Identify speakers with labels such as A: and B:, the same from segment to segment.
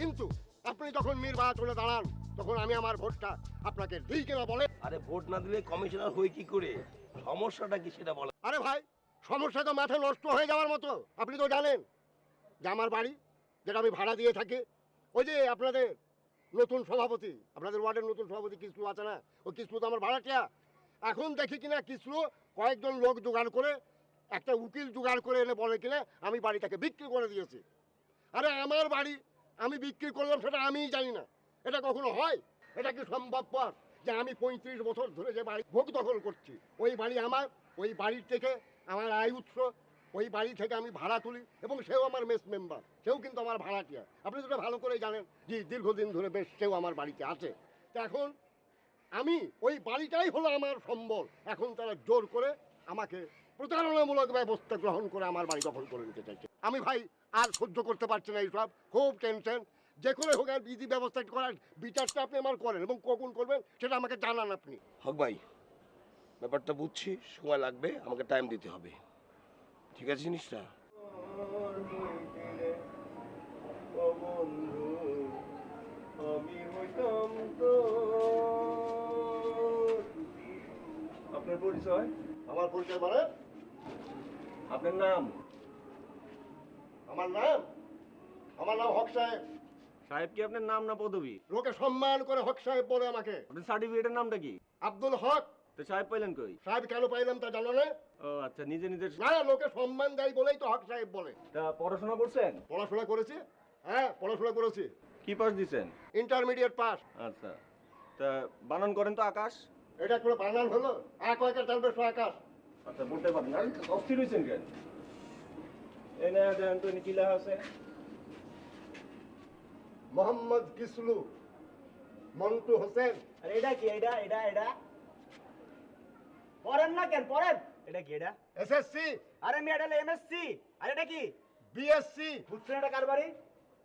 A: কিন্তু আপনি যখন নির্বাচনে দাঁড়ান তখন আমি আমার ভোটটা আপনাকে দিই কিনা বলে।
B: আরে ভোট না দিলে কমিশনার হই কি করে? সমস্যাটা কি সেটা বলে
A: আরে ভাই সমস্যা তো মাথা নষ্ট হয়ে যাওয়ার মতো আপনি তো জানেন। যে আমার বাড়ি যেটা আমি ভাড়া দিয়ে থাকি ওই যে আপনাদের নতুন সভাপতি আপনাদের ওয়ার্ডের নতুন সভাপতি কিসলু আছে না? ওই কিসলু তো আমার ভাড়াটিয়া। এখন দেখি কিনা কিসলু কয়েকজন লোক জোগাড় করে একটা উকিল জোগাড় করে এনে বলে কিনা আমি বাড়িটাকে বিক্রি করে দিয়েছি। আরে আমার বাড়ি আমি বিক্রি করলাম সেটা আমিই জানি না। এটা কখনো হয়? এটা কি সম্ভবপর যে আমি পঁয়ত্রিশ বছর ধরে যে বাড়ি ভোগ দখল করছি, ওই বাড়ি আমার, ওই বাড়ির থেকে আমার আয় উৎস, ওই বাড়ি থেকে আমি ভাড়া তুলি এবং সেও আমার মেস মেম্বার, সেও কিন্তু আমার ভাড়াটিয়া আপনি যেটা ভালো করে জানেন যে দীর্ঘদিন ধরে বেশ সেও আমার বাড়িতে আছে। তা এখন আমি ওই বাড়িটাই হলো আমার সম্বল। এখন তারা জোর করে আমাকে প্রতারণামূলক ব্যবস্থা গ্রহণ করে আমার বাড়ি দখল করে নিতে চাইছে। আমি ভাই আর সহ্য করতে পারছি না এইসব। খুব টেনশন। যে করে হোক আর বিধি ব্যবস্থা করার বিচারটা আপনি আমার করেন এবং কখন করবেন সেটা আমাকে জানান আপনি।
B: হক ভাই ব্যাপারটা বুঝছি সময় লাগবে আমাকে টাইম দিতে হবে। ঠিক আছে জিনিসটা?
C: আমি হইতাম তো আপনার পরিচয়?
A: আমার পরিচয় মানে?
C: আপনার নাম?
A: আমার নাম? আমার নাম হক সাহেব।
C: সাহেব কি আপনার নাম না পদবি?
A: লোকে সম্মান করে হক সাহেব বলে আমাকে।
C: আপনার সার্টিফিকেটের নামটা কি?
A: আব্দুল হক।
C: তো সাহেব পাইলেন কই?
A: সাহেব কেন পাইলাম তা জানো না?
C: ও আচ্ছা নিজে নিজে
A: না লোকে সম্মান দেয় বলেই তো হক সাহেব বলে।
C: তা পড়াশোনা করছেন?
A: পড়াশোনা করেছি। হ্যাঁ পড়াশোনা করেছি।
C: কি পাস দিছেন?
A: Intermediate pass.
C: আচ্ছা। তা বানান করেন তো আকাশ?
A: এটা কোনো বানান হলো? এক একের চালবে শো আকাশ।
C: আচ্ছা বলতে পারেন। না অস্থির হয়েছেন কেন? এই না দেন তো কি লেখা আছে?
A: মোহাম্মদ কিসলু মন্টু হোসেন।
D: আরে এটা কি? এটা এটা এটা? পড়েন না কেন? পড়েন। এটা কি এটা?
A: এসএসসি।
D: আরে আমি এটা এমএসসি আরে এটা কি?
A: বিএসসি
D: বুঝছেন এটা কার বাড়ি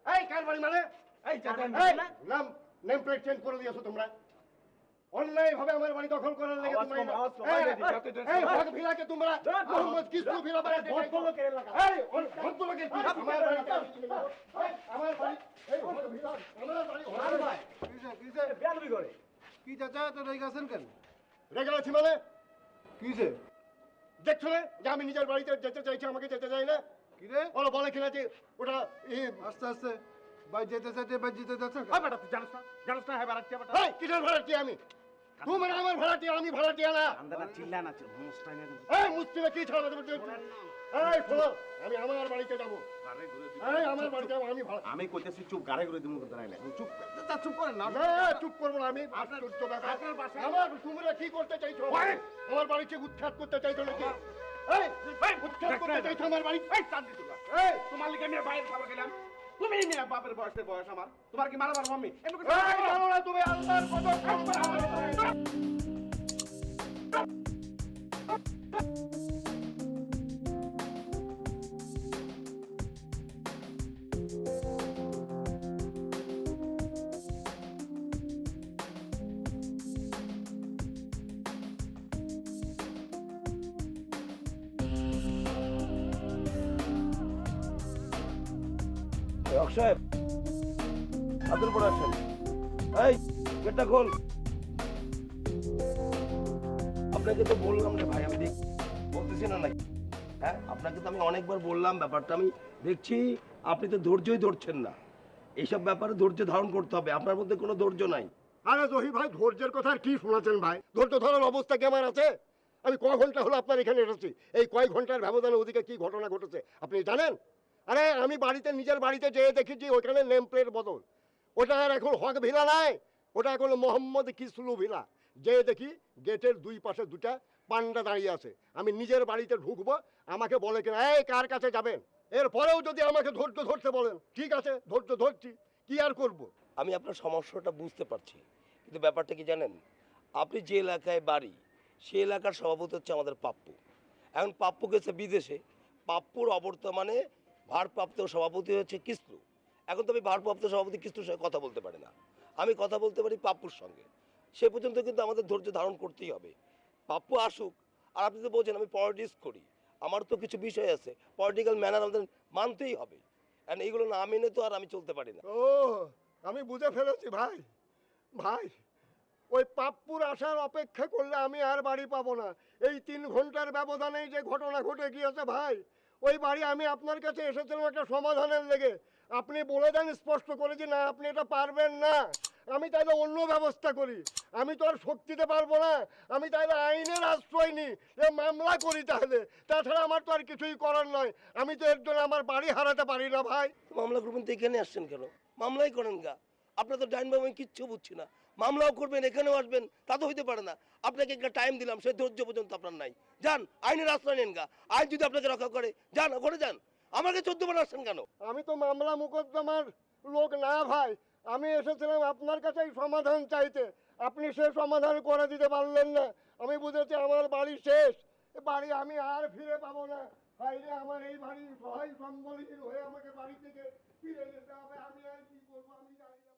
A: এই কার বাড়ি মানে?
D: এই
A: এই, নাম নেম প্লেট চেঞ্জ করে দিয়েছ তোমরা। অন্যায় ভাবে আমার বাড়ি দখল করার লেগে তোমরা ভিলাকে মোহাম্মদ কিসলু ভিলা বানাতে
D: ভোট
A: চাইছো।
D: করল কেড়ে লাগা
A: এই ভদ্রলোকের আমার বাড়িতে আমার বাড়ি এই ভিলা আমার বাড়ি
D: আর ভাই।
E: কিসে কিসে?
D: করে।
E: কি চাচা তো রেগে আছেন কেন?
A: রেগে আছি মানে?
E: কিসে?
A: দেখছ না? যে আমি নিজের বাড়িতে যেতে চাইছি আমাকে যেতে চাই না?
E: কি রে
A: ওরা বলে কিনা যে ওটা
E: আস্তে আস্তে। ভাই যেতে চাইতে ভাই যেতে
D: বেটা তুই জানিস না? জানিস না হ্যাঁ বাড়াচ্ছি বেটা।
A: কিসের ভাড়াটিয়া আমি? তুমি আমার ভাড়াটিয়া আমি ভাড়াটিয়া না
D: আন্দা না চিল্লা না মুস্তাই না
A: এই মুসলিমে কি ছাড়া দেবে এই শোনো আমি আমার বাড়িতে যাব। এই আমার বাড়িতে যাব আমি ভাড়া
D: আমি কইতেছি চুপ গাড়ি করে দিমু কথা নাইলে। চুপ
E: তা চুপ করেন না।
A: না চুপ করব না আমি আশ্চর্য ব্যাপার। আমার তোমরা কি করতে চাইছো? আমার বাড়িতে উৎখাত করতে চাইছো নাকি? এই উৎখাত করতে চাইছো আমার বাড়ি
D: এই শান্তি তোমরা
A: এই!
D: তোমার লিগে আমি বাইরে খাবার গেলাম তুমি মিয়া বাপের বয়সের বয়স আমার। তোমার কি
A: মারাবার মম্মি? তুমি আল্লাহর কত
B: সাহেব আপনাকে বললাম ভাই হ্যাঁ অনেকবার বললাম, ব্যাপারটা আমি দেখছি, আপনি তো ধৈর্যই ধরছেন না। এইসব ব্যাপারে ধৈর্য ধারণ করতে হবে, আপনার মধ্যে কোনো ধৈর্য নাই।
A: আরে জহি ভাই, ধৈর্যের কথা আর কি শোনাচ্ছেন ভাই? ধৈর্য ধরার অবস্থা কি আমার আছে? আমি কয় ঘণ্টা হলো আপনার এখানে এসেছি? এই কয় ঘণ্টার ব্যবধানে ওদিকে কি ঘটনা ঘটেছে? আপনি জানেন? আরে, আমি বাড়িতে, নিজের বাড়িতে যেয়ে দেখেছি, ওইখানে নেম প্লেট বদল। ওটা আর এখন হক ভিলা নাই, ওটা এখন মোহাম্মদ কিসলু ভিলা। যে দেখি, গেটের দুই পাশে দুটা পান্ডা দাঁড়িয়ে আছে। আমি নিজের বাড়িতে ঢুকবো, আমাকে বলে কিনা, এই, কার কাছে যাবেন? এরপরেও যদি আমাকে ধৈর্য ধরতে বলেন, ঠিক আছে, ধৈর্য ধরছি, কি আর করব।
B: আমি আপনার সমস্যাটা বুঝতে পারছি, কিন্তু ব্যাপারটা কি জানেন? আপনি যে এলাকায় বাড়ি, সে এলাকার সভাপতি হচ্ছে আমাদের পাপ্পু। এখন পাপ্পু গেছে বিদেশে, পাপ্পুর অবর্তমানে ভারপ্রাপ্ত সভাপতি হচ্ছে কিস্লু এখন তো আমি ভারপ্রাপ্ত সভাপতি কিস্লুর সঙ্গে কথা বলতে পারি না। আমি কথা বলতে পারি পাপ্পুর সঙ্গে। সে পর্যন্ত কিন্তু আমাদের ধৈর্য ধারণ করতেই হবে। পাপ্পু আসুক, আর আপনি তো বলছেন আমি পলিটিক্স করি। আমার তো কিছু বিষয় আছে পলিটিক্যাল ম্যানার আমাদের মানতেই হবে। আর এইগুলো না মেনে তো আর আমি চলতে পারি না।
A: ও আমি বুঝে ফেলেছি ভাই। ভাই, ওই পাপ্পুর আসার অপেক্ষা করলে আমি আর বাড়ি পাবো না। এই তিন ঘণ্টার ব্যবধানেই যে ঘটনা ঘটে গিয়েছে ভাই ওই বাড়ি আমি আপনার কাছে এসেছিলাম একটা সমাধানের লেগে। আপনি বলে দেন, স্পষ্ট করে যে, না, আপনি এটা পারবেন না। আমি তাহলে অন্য ব্যবস্থা করি। আমি তো আর শক্তিতে পারব না। আমি তাহলে আইনের আশ্রয় নিই। মামলা করি তাহলে। তাছাড়া আমার তো আর কিছুই করার নয়। আমি তো এর জন্য আমার বাড়ি হারাতে পারি না, ভাই।
B: মামলা করবেন তো এখানে আসছেন কেন? মামলাই করেন গা। আপনার তো ডাইন বাবু আমি কিচ্ছু বুঝছি না। মামলাও করবেন, এখানেও আসবেন, তা তো হইতে পারে না। আপনাকে একটা টাইম দিলাম সে ধৈর্য পর্যন্ত আপনার নাই। যান, আইনের আশ্রয় নেন গা। আইন যদি আপনাকে রক্ষা করে, যান ওখানে যান। আমাকে চোদ্দ বার আসছেন কেন?
A: আমি তো মামলা মোকদ্দমার লোক না ভাই। আমি এসেছিলাম আপনার কাছেই সমাধান চাইতে। আপনি সে সমাধান করে দিতে পারলেন না। আমি বুঝেছি আমার বাড়ি শেষ। বাড়ি আমি আর ফিরে পাবো না। আমার এই বাড়ি সহায় সম্বলহীন হয়ে আমাকে বাড়ি থেকে ফিরে যেতে হবে। আমি আর কি